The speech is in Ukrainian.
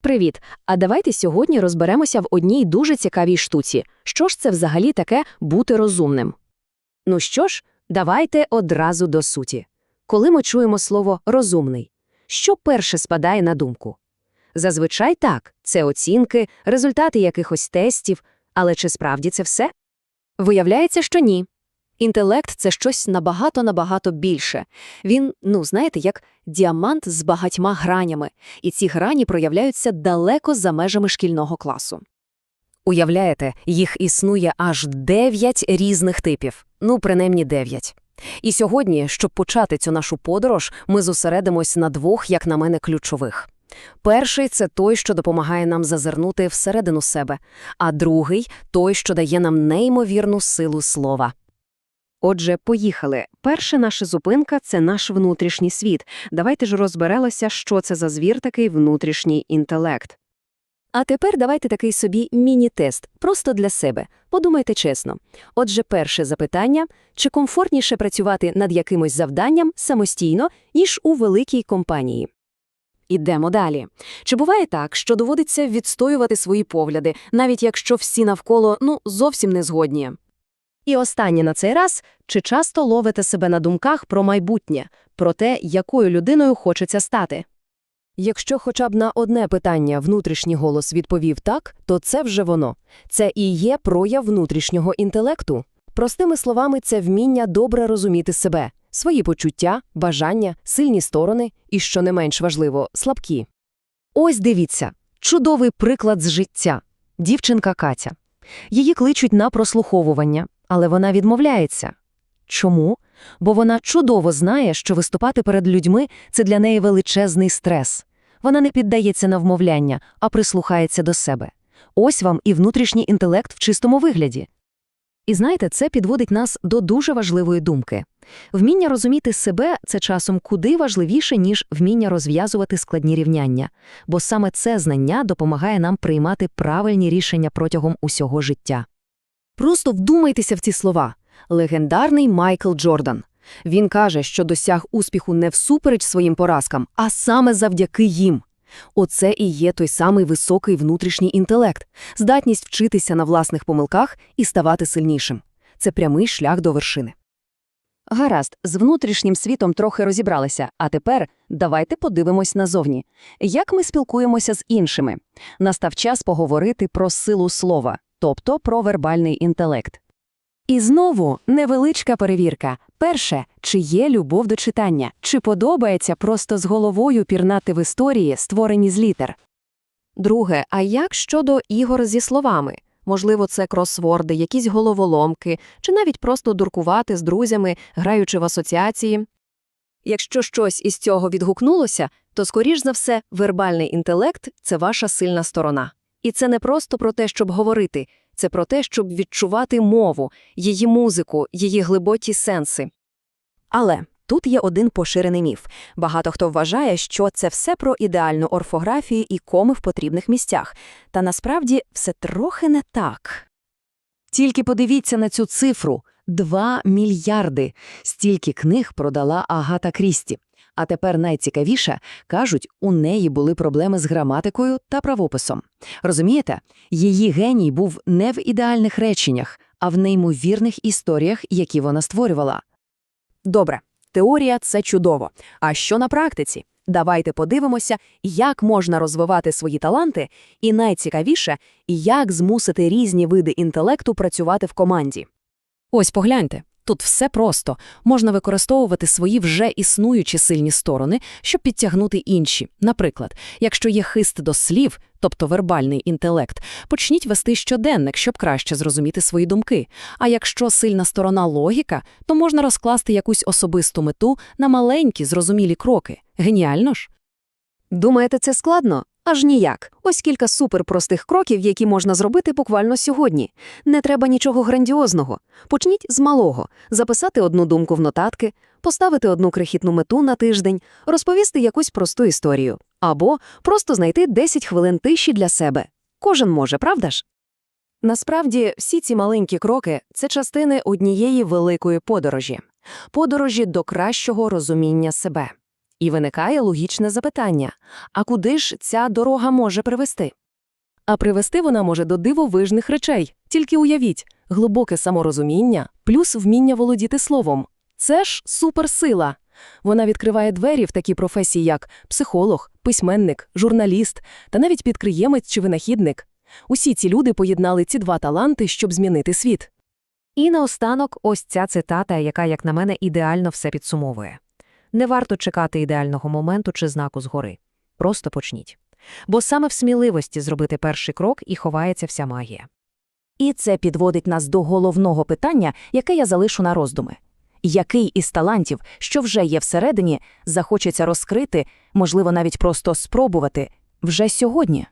Привіт! А давайте сьогодні розберемося в одній дуже цікавій штуці. Що ж це взагалі таке бути розумним? Ну що ж, давайте одразу до суті. Коли ми чуємо слово «розумний», що перше спадає на думку? Зазвичай так, це оцінки, результати якихось тестів, але чи справді це все? Виявляється, що ні. Інтелект – це щось набагато-набагато більше. Він, ну, знаєте, як діамант з багатьма гранями, і ці грані проявляються далеко за межами шкільного класу. Уявляєте, їх існує аж дев'ять різних типів, ну, принаймні дев'ять. І сьогодні, щоб почати цю нашу подорож, ми зосередимось на двох, як на мене, ключових. Перший – це той, що допомагає нам зазирнути всередину себе, а другий – той, що дає нам неймовірну силу слова. Отже, поїхали. Перша наша зупинка – це наш внутрішній світ. Давайте ж розберелося, що це за звір такий внутрішній інтелект. А тепер давайте такий собі міні-тест, просто для себе. Подумайте чесно. Отже, перше запитання – чи комфортніше працювати над якимось завданням самостійно, ніж у великій компанії? Ідемо далі. Чи буває так, що доводиться відстоювати свої погляди, навіть якщо всі навколо, ну, зовсім не згодні? І останнє на цей раз – чи часто ловите себе на думках про майбутнє, про те, якою людиною хочеться стати? Якщо хоча б на одне питання внутрішній голос відповів так, то це вже воно. Це і є прояв внутрішнього інтелекту. Простими словами, це вміння добре розуміти себе, свої почуття, бажання, сильні сторони і, що не менш важливо, слабкі. Ось дивіться, чудовий приклад з життя. Дівчинка Катя. Її кличуть на прослуховування, але вона відмовляється. Чому? Бо вона чудово знає, що виступати перед людьми – це для неї величезний стрес. Вона не піддається на вмовляння, а прислухається до себе. Ось вам і внутрішній інтелект в чистому вигляді. І знаєте, це підводить нас до дуже важливої думки. Вміння розуміти себе – це часом куди важливіше, ніж вміння розв'язувати складні рівняння, бо саме це знання допомагає нам приймати правильні рішення протягом усього життя. Просто вдумайтеся в ці слова. Легендарний Майкл Джордан. Він каже, що досяг успіху не всупереч своїм поразкам, а саме завдяки їм. Оце і є той самий високий внутрішній інтелект, здатність вчитися на власних помилках і ставати сильнішим. Це прямий шлях до вершини. Гаразд, з внутрішнім світом трохи розібралися, а тепер давайте подивимось назовні. Як ми спілкуємося з іншими? Настав час поговорити про силу слова, тобто про вербальний інтелект. І знову невеличка перевірка. Перше, чи є любов до читання, чи подобається просто з головою пірнати в історії, створені з літер. Друге, а як щодо ігор зі словами? Можливо, це кросворди, якісь головоломки, чи навіть просто дуркувати з друзями, граючи в асоціації. Якщо щось із цього відгукнулося, то, скоріш за все, вербальний інтелект це ваша сильна сторона. І це не просто про те, щоб говорити, це про те, щоб відчувати мову, її музику, її глибокі сенси. Але тут є один поширений міф. Багато хто вважає, що це все про ідеальну орфографію і коми в потрібних місцях. Та насправді все трохи не так. Тільки подивіться на цю цифру – 2 мільярди. Стільки книг продала Агата Крісті. А тепер найцікавіше, кажуть, у неї були проблеми з граматикою та правописом. Розумієте, її геній був не в ідеальних реченнях, а в неймовірних історіях, які вона створювала. Добре, теорія – це чудово. А що на практиці? Давайте подивимося, як можна розвивати свої таланти, і найцікавіше, як змусити різні види інтелекту працювати в команді. Ось погляньте. Тут все просто. Можна використовувати свої вже існуючі сильні сторони, щоб підтягнути інші. Наприклад, якщо є хист до слів, тобто вербальний інтелект, почніть вести щоденник, щоб краще зрозуміти свої думки. А якщо сильна сторона логіка, то можна розкласти якусь особисту мету на маленькі зрозумілі кроки. Геніально ж? Думаєте, це складно? Аж ніяк. Ось кілька суперпростих кроків, які можна зробити буквально сьогодні. Не треба нічого грандіозного. Почніть з малого: записати одну думку в нотатки, поставити одну крихітну мету на тиждень, розповісти якусь просту історію. Або просто знайти 10 хвилин тиші для себе. Кожен може, правда ж? Насправді, всі ці маленькі кроки це частини однієї великої подорожі подорожі до кращого розуміння себе. І виникає логічне запитання а куди ж ця дорога може привести? А привести вона може до дивовижних речей. Тільки уявіть, глибоке саморозуміння плюс вміння володіти словом. Це ж суперсила. Вона відкриває двері в такі професії, як психолог, письменник, журналіст та навіть підприємець чи винахідник. Усі ці люди поєднали ці два таланти, щоб змінити світ. І наостанок ось ця цитата, яка, як на мене, ідеально все підсумовує. Не варто чекати ідеального моменту чи знаку згори. Просто почніть. Бо саме в сміливості зробити перший крок і ховається вся магія. І це підводить нас до головного питання, яке я залишу на роздуми. Який із талантів, що вже є всередині, захочеться розкрити, можливо, навіть просто спробувати вже сьогодні?